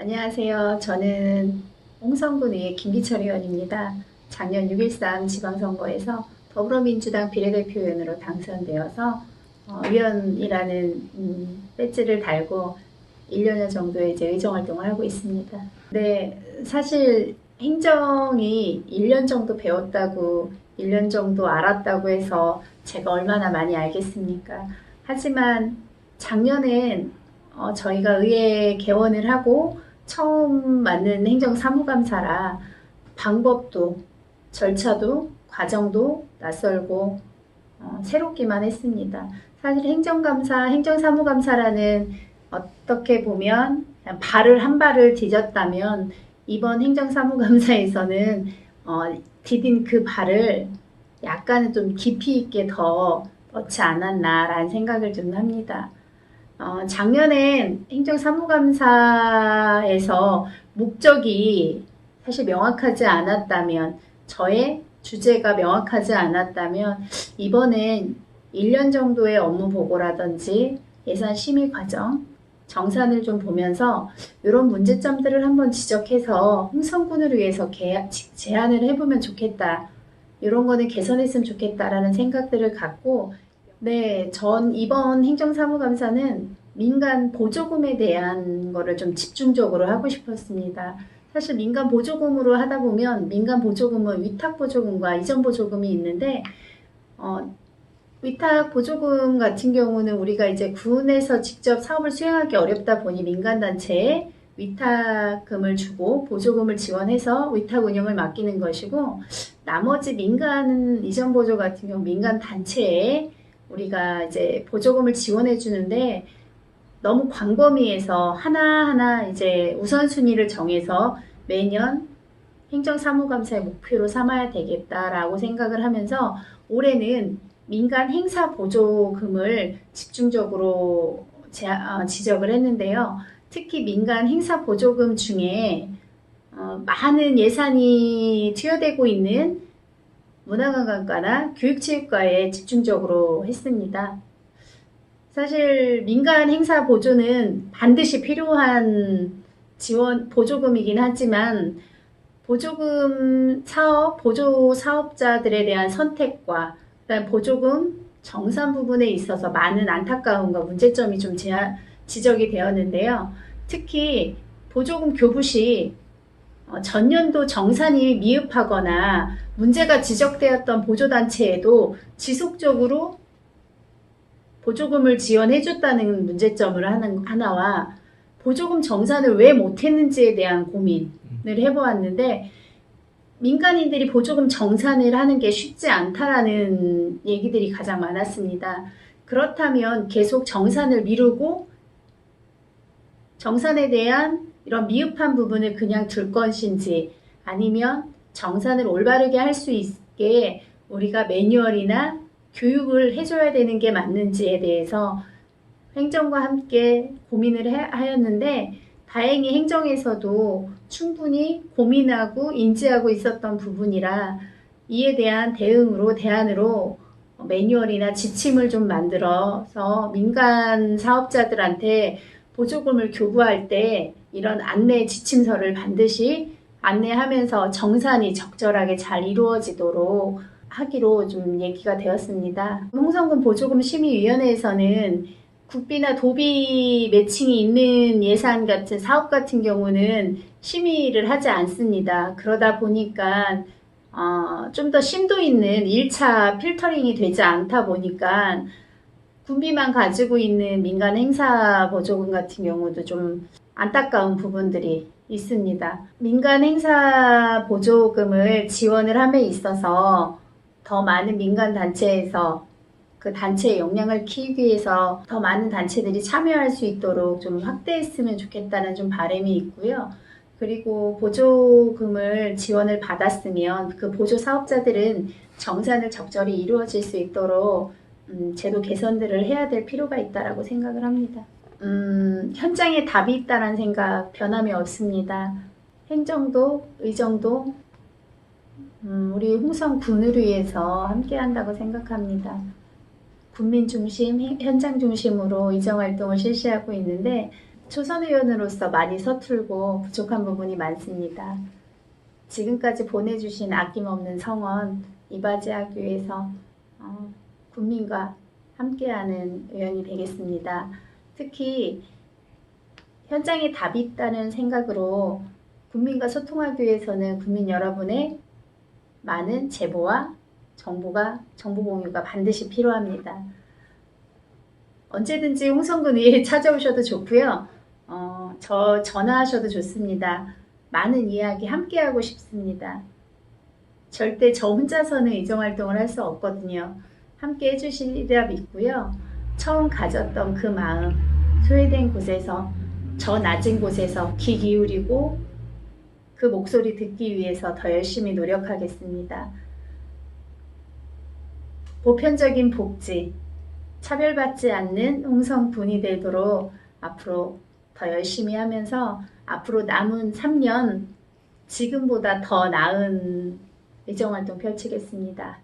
안녕하세요. 저는 홍성군의 김기철 의원입니다. 작년 6.13 지방선거에서 더불어민주당 비례대표위원으로 당선되어서 어, 위원이라는 음, 배지를 달고 1년여 정도 이제 의정 활동을 하고 있습니다. 네, 사실 행정이 1년 정도 배웠다고 1년 정도 알았다고 해서 제가 얼마나 많이 알겠습니까? 하지만 작년엔 어, 저희가 의회 개원을 하고 처음 맡는 행정 사무감사라 방법도 절차도 과정도 낯설고 어, 새롭기만 했습니다. 사실 행정감사, 행정사무감사라는 어떻게 보면 발을 한 발을 디뎠다면 이번 행정사무감사에서는 어, 디딘 그 발을 약간은 좀 깊이 있게 더 넣지 않았나라는 생각을 좀 합니다. 어, 작년엔 행정사무감사에서 목적이 사실 명확하지 않았다면 저의 주제가 명확하지 않았다면 이번엔 1년 정도의 업무 보고라든지 예산 심의 과정, 정산을 좀 보면서 이런 문제점들을 한번 지적해서 홍성군을 위해서 개- 제안을 해보면 좋겠다. 이런 거는 개선했으면 좋겠다라는 생각들을 갖고 네, 전 이번 행정사무감사는 민간 보조금에 대한 거를 좀 집중적으로 하고 싶었습니다. 사실 민간 보조금으로 하다 보면 민간 보조금은 위탁 보조금과 이전 보조금이 있는데 어, 위탁 보조금 같은 경우는 우리가 이제 군에서 직접 사업을 수행하기 어렵다 보니 민간 단체에 위탁금을 주고 보조금을 지원해서 위탁 운영을 맡기는 것이고 나머지 민간 이전 보조 같은 경우 민간 단체에 우리가 이제 보조금을 지원해 주는데 너무 광범위해서 하나하나 이제 우선순위를 정해서 매년 행정사무감사의 목표로 삼아야 되겠다라고 생각을 하면서 올해는 민간 행사 보조금을 집중적으로 제- 어, 지적을 했는데요. 특히 민간 행사 보조금 중에 어, 많은 예산이 투여되고 있는 문화관광과나 교육체육과에 집중적으로 했습니다. 사실 민간 행사 보조는 반드시 필요한 지원 보조금이긴 하지만 보조금 사업 보조 사업자들에 대한 선택과 그다음 보조금 정산 부분에 있어서 많은 안타까움과 문제점이 좀 제하- 지적이 되었는데요. 특히 보조금 교부 시 어, 전년도 정산이 미흡하거나 문제가 지적되었던 보조단체에도 지속적으로 보조금을 지원해줬다는 문제점을 하는, 하나와 보조금 정산을 왜 못했는지에 대한 고민을 해보았는데 민간인들이 보조금 정산을 하는 게 쉽지 않다라는 얘기들이 가장 많았습니다. 그렇다면 계속 정산을 미루고 정산에 대한 이런 미흡한 부분을 그냥 둘 것인지 아니면 정산을 올바르게 할 수 있게 우리가 매뉴얼이나 교육을 해줘야 되는 게 맞는지에 대해서 행정과 함께 고민을 해- 하였는데 다행히 행정에서도 충분히 고민하고 인지하고 있었던 부분이라 이에 대한 대응으로 대안으로 매뉴얼이나 지침을 좀 만들어서 민간 사업자들한테 보조금을 교부할 때 이런 안내 지침서를 반드시 안내하면서 정산이 적절하게 잘 이루어지도록 하기로 좀 얘기가 되었습니다. 홍성군 보조금 심의위원회에서는 국비나 도비 매칭이 있는 예산 같은 사업 같은 경우는 심의를 하지 않습니다. 그러다 보니까 어, 좀 더 심도 있는 1차 필터링이 되지 않다 보니까 군비만 가지고 있는 민간 행사 보조금 같은 경우도 좀 안타까운 부분들이 있습니다. 민간 행사 보조금을 지원을 함에 있어서 더 많은 민간 단체에서 그 단체의 역량을 키우기 위해서 더 많은 단체들이 참여할 수 있도록 좀 확대했으면 좋겠다는 좀 바람이 있고요. 그리고 보조금을 지원을 받았으면 그 보조 사업자들은 정산을 적절히 이루어질 수 있도록 음, 제도 개선들을 해야 될 필요가 있다라고 생각을 합니다. 음, 현장에 답이 있다는 생각 변함이 없습니다. 행정도, 의정도, 음, 우리 홍성 군을 위해서 함께 한다고 생각합니다. 군민 중심, 행- 현장 중심으로 의정 활동을 실시하고 있는데 초선 의원으로서 많이 서툴고 부족한 부분이 많습니다. 지금까지 보내주신 아낌없는 성원 이바지하기 위해서 어, 국민과 함께하는 의원이 되겠습니다. 특히 현장에 답이 있다는 생각으로 국민과 소통하기 위해서는 국민 여러분의 많은 제보와 정보가 정보 공유가 반드시 필요합니다. 언제든지 홍성군 의회에 찾아오셔도 좋고요. 어, 저 전화하셔도 좋습니다. 많은 이야기 함께 하고 싶습니다. 절대 저 혼자서는 의정 활동을 할 수 없거든요. 함께 해주시리라 믿고요. 처음 가졌던 그 마음, 소외된 곳에서, 저 낮은 곳에서 귀 기울이고 그 목소리 듣기 위해서 더 열심히 노력하겠습니다. 보편적인 복지, 차별받지 않는 홍성군이 되도록 앞으로 더 열심히 하면서 앞으로 남은 3년 지금보다 더 나은 의정활동 펼치겠습니다.